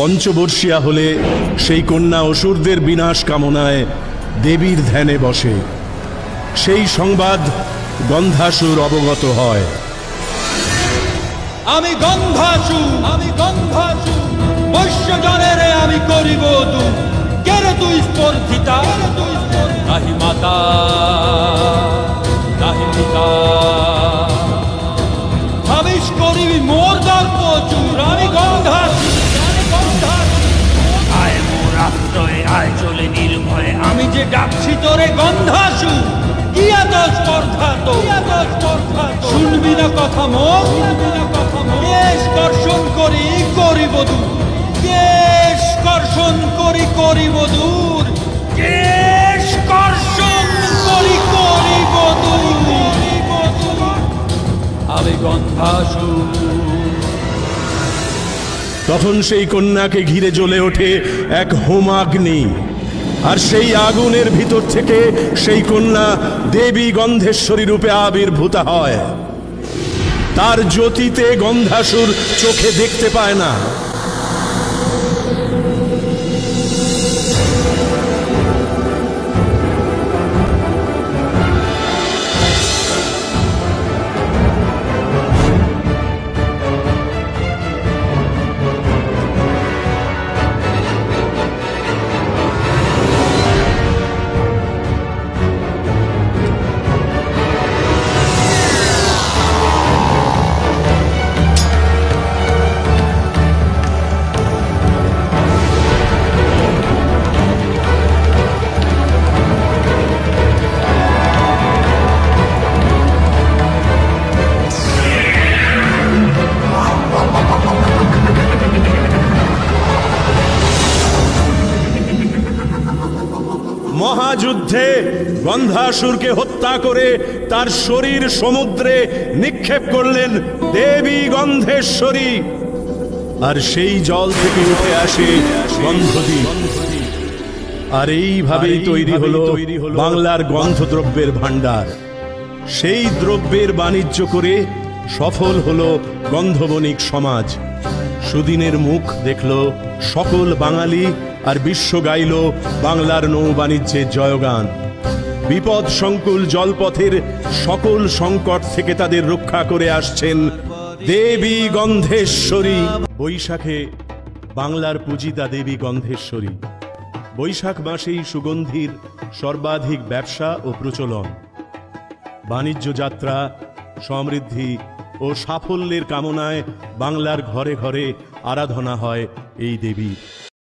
পঞ্চবর্ষিয়া হলে সেই কন্যা অসুরদের বিনাশ কামনায় দেবীর ধ্যানে বসে। সেই সংবাদ গন্ধাসুর অবগত হয়। আমি গন্ধাসু আমি গন্ধাসু বৈশ্যজনের আমি করিব তু কেরে তুই স্পর্ধিতা? নাহি মাতা। যে ডাকছি তোরে গন্ধাসু কি এত স্পর্ধা তো? শুনবি না কথা মোর শুনবি না কথা মোর কেশ কর্ষণ করি করিব দূর। কেশ কর্ষণ করি করিব দূর। কেশ কর্ষণ করি করিব দূর। আমি গন্ধাসু। তখন সেই কন্যাকে ঘিরে জ্বলে ওঠে এক হোমাগ্নি। আর সেই আগুনের ভিতর থেকে সেই কন্যা দেবী গন্ধেশ্বরী রূপে আবির্ভূত হয়। তার জ্যোতিতে গন্ধাসুর চোখে দেখতে পায় না। মহাযুদ্ধে গন্ধাসুরকে হত্যা করে তার শরীর সমুদ্রে নিক্ষেপ করলেন দেবী গন্ধেশ্বরী। আর সেই জল থেকে উঠে আসে গন্ধদ্বীপ আর এইভাবেই তৈরি হলো বাংলার গন্ধদ্রব্যের ভাণ্ডার। সেই দ্রব্যের বাণিজ্য করে সফল হলো গন্ধবণিক সমাজ। সুদিনের মুখ দেখল সকল বাঙালি আর বিশ্ব গাইল বাংলার নৌ বাণিজ্যের জয়গান। বিপদ সংকুল জলপথের সকল সংকট থেকে তাদের রক্ষা করে আসছেন দেবী গন্ধেশ্বরী। বৈশাখে বাংলার পূজিতা দেবী গন্ধেশ্বরী। বৈশাখ মাসেই সুগন্ধির সর্বাধিক ব্যবসা ও প্রচলন। বাণিজ্য যাত্রা, সমৃদ্ধি ও সাফল্যের কামনায় বাংলার ঘরে ঘরে আরাধনা হয় এই দেবীর